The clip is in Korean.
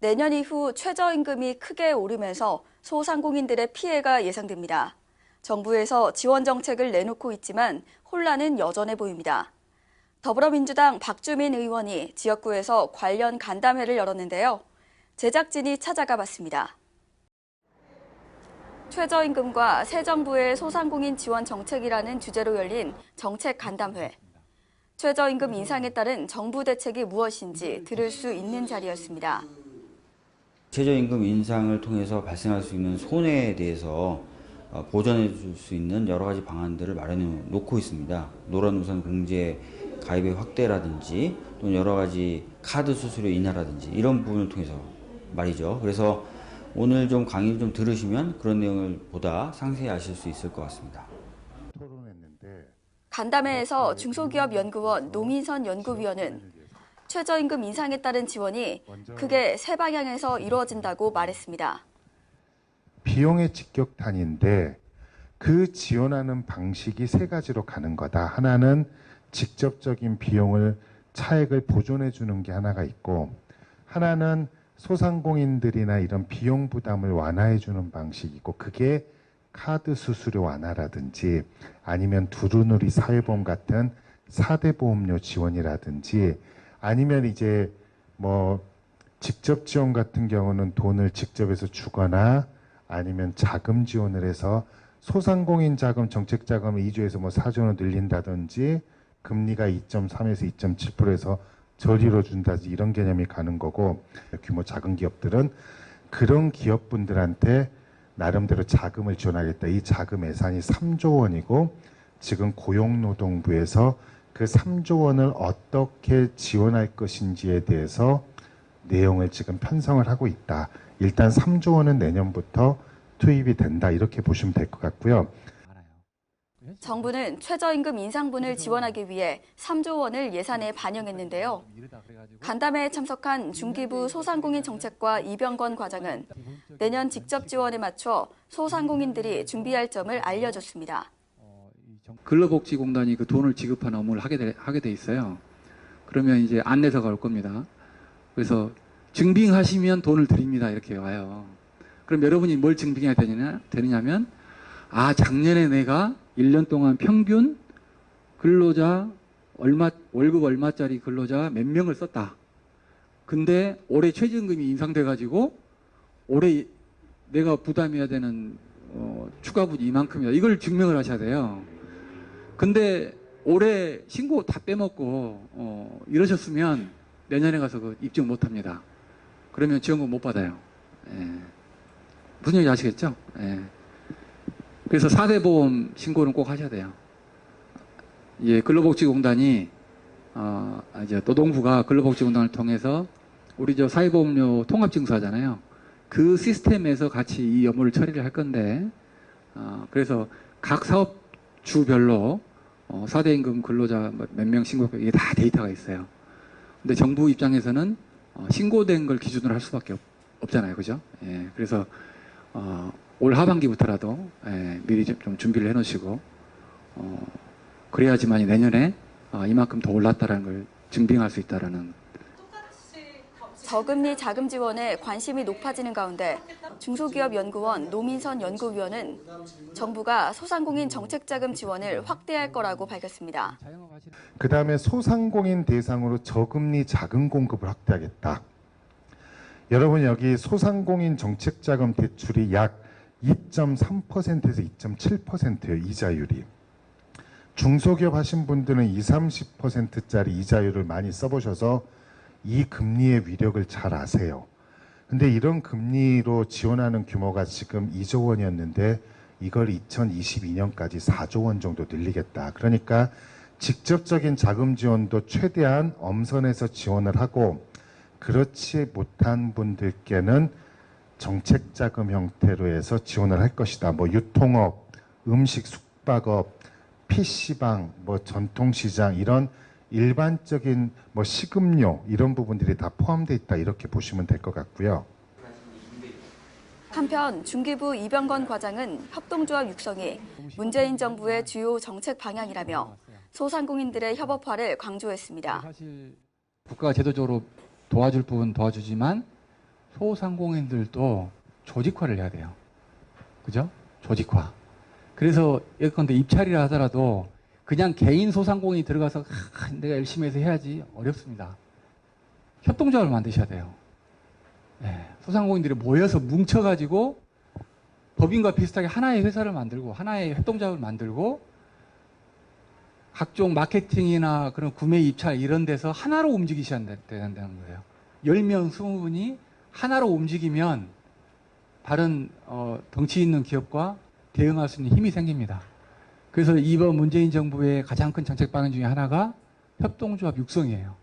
내년 이후 최저임금이 크게 오르면서 소상공인들의 피해가 예상됩니다. 정부에서 지원 정책을 내놓고 있지만 혼란은 여전해 보입니다. 더불어민주당 박주민 의원이 지역구에서 관련 간담회를 열었는데요. 제작진이 찾아가 봤습니다. 최저임금과 새 정부의 소상공인 지원 정책이라는 주제로 열린 정책 간담회. 최저임금 인상에 따른 정부 대책이 무엇인지 들을 수 있는 자리였습니다. 최저임금 인상을 통해서 발생할 수 있는 손해에 대해서 어, 보전해 줄 수 있는 여러 가지 방안들을 마련해 놓고 있습니다. 노란우선 공제 가입의 확대라든지 또는 여러 가지 카드 수수료 인하라든지 이런 부분을 통해서 말이죠. 그래서 오늘 좀 강의를 좀 들으시면 그런 내용을 보다 상세히 아실 수 있을 것 같습니다. 간담회에서 중소기업연구원 노민선 연구위원은 최저임금 인상에 따른 지원이 크게 세 방향에서 이루어진다고 말했습니다. 비용의 직격탄인데 그 지원하는 방식이 세 가지로 가는 거다. 하나는 직접적인 비용을 차액을 보존해 주는 게 하나가 있고 하나는 소상공인들이나 이런 비용 부담을 완화해 주는 방식이고 그게 카드 수수료 완화라든지 아니면 두루누리 사회보험 같은 4대 보험료 지원이라든지 아니면 이제 뭐 직접 지원 같은 경우는 돈을 직접 해서 주거나 아니면 자금 지원을 해서 소상공인 자금 정책 자금을 2조에서 뭐 4조로 늘린다든지 금리가 2.3에서 2.7%에서 저리로 준다든지 이런 개념이 가는 거고 규모 작은 기업들은 그런 기업분들한테 나름대로 자금을 지원하겠다. 이 자금 예산이 3조 원이고 지금 고용노동부에서 그 3조 원을 어떻게 지원할 것인지에 대해서 내용을 지금 편성을 하고 있다. 일단 3조 원은 내년부터 투입이 된다. 이렇게 보시면 될 것 같고요. 정부는 최저임금 인상분을 지원하기 위해 3조 원을 예산에 반영했는데요. 간담회에 참석한 중기부 소상공인 정책과 이병건 과장은 내년 직접 지원에 맞춰 소상공인들이 준비할 점을 알려줬습니다. 근로복지공단이 그 돈을 지급하는 업무를 하게 돼, 하게 돼 있어요. 그러면 이제 안내서가 올 겁니다. 그래서 증빙하시면 돈을 드립니다. 이렇게 와요. 그럼 여러분이 뭘 증빙해야 되느냐, 되느냐면, 아, 작년에 내가 1년 동안 평균 근로자 얼마, 월급 얼마짜리 근로자 몇 명을 썼다. 근데 올해 최저임금이 인상돼가지고 올해 내가 부담해야 되는 어, 추가분이 이만큼이다. 이걸 증명을 하셔야 돼요. 근데 올해 신고 다 빼먹고 어, 이러셨으면 내년에 가서 그 입증 못 합니다. 그러면 지원금 못 받아요. 예. 무슨 얘기인지 아시겠죠? 예. 그래서 4대 보험 신고는 꼭 하셔야 돼요. 예, 근로복지공단이 어, 이제 노동부가 근로복지공단을 통해서 우리 저 사회보험료 통합징수하잖아요. 그 시스템에서 같이 이 업무를 처리를 할 건데, 어, 그래서 각 사업주별로 어, 4대 임금 근로자 뭐몇명 신고, 이게 다 데이터가 있어요. 근데 정부 입장에서는 어, 신고된 걸 기준으로 할 수밖에 없, 없잖아요. 그죠? 예, 그래서 어, 올 하반기부터라도 예, 미리 좀, 좀 준비를 해 놓으시고, 어, 그래야지만 내년에 어, 이만큼 더 올랐다라는 걸 증빙할 수 있다라는 저금리 자금 지원에 관심이 높아지는 가운데 중소기업연구원 노민선 연구위원은 정부가 소상공인 정책자금 지원을 확대할 거라고 밝혔습니다. 그 다음에 소상공인 대상으로 저금리 자금 공급을 확대하겠다. 여러분 여기 소상공인 정책자금 대출이 약 2.3%에서 2.7%예요 이자율이. 중소기업 하신 분들은 2, 30%짜리 이자율을 많이 써보셔서 이 금리의 위력을 잘 아세요. 근데 이런 금리로 지원하는 규모가 지금 2조 원이었는데 이걸 2022년까지 4조 원 정도 늘리겠다. 그러니까 직접적인 자금 지원도 최대한 엄선해서 지원을 하고 그렇지 못한 분들께는 정책 자금 형태로 해서 지원을 할 것이다. 뭐 유통업, 음식 숙박업, PC방, 뭐 전통시장 이런 일반적인 뭐 식음료 이런 부분들이 다 포함되어 있다 이렇게 보시면 될 것 같고요. 한편 중기부 이병건 과장은 협동조합 육성이 문재인 정부의 주요 정책 방향이라며 소상공인들의 협업화를 강조했습니다. 사실 국가가 제도적으로 도와줄 부분 도와주지만 소상공인들도 조직화를 해야 돼요. 그죠? 조직화. 그래서 예컨대 입찰이라 하더라도 그냥 개인 소상공인이 들어가서 아, 내가 열심히 해서 해야지 어렵습니다. 협동조합을 만드셔야 돼요. 예, 소상공인들이 모여서 뭉쳐가지고 법인과 비슷하게 하나의 회사를 만들고 하나의 협동조합을 만들고 각종 마케팅이나 그런 구매 입찰 이런 데서 하나로 움직이셔야 된다는 거예요. 10명, 20분이 하나로 움직이면 다른 어, 덩치 있는 기업과 대응할 수 있는 힘이 생깁니다. 그래서 이번 문재인 정부의 가장 큰 정책 방안 중에 하나가 협동조합 육성이에요.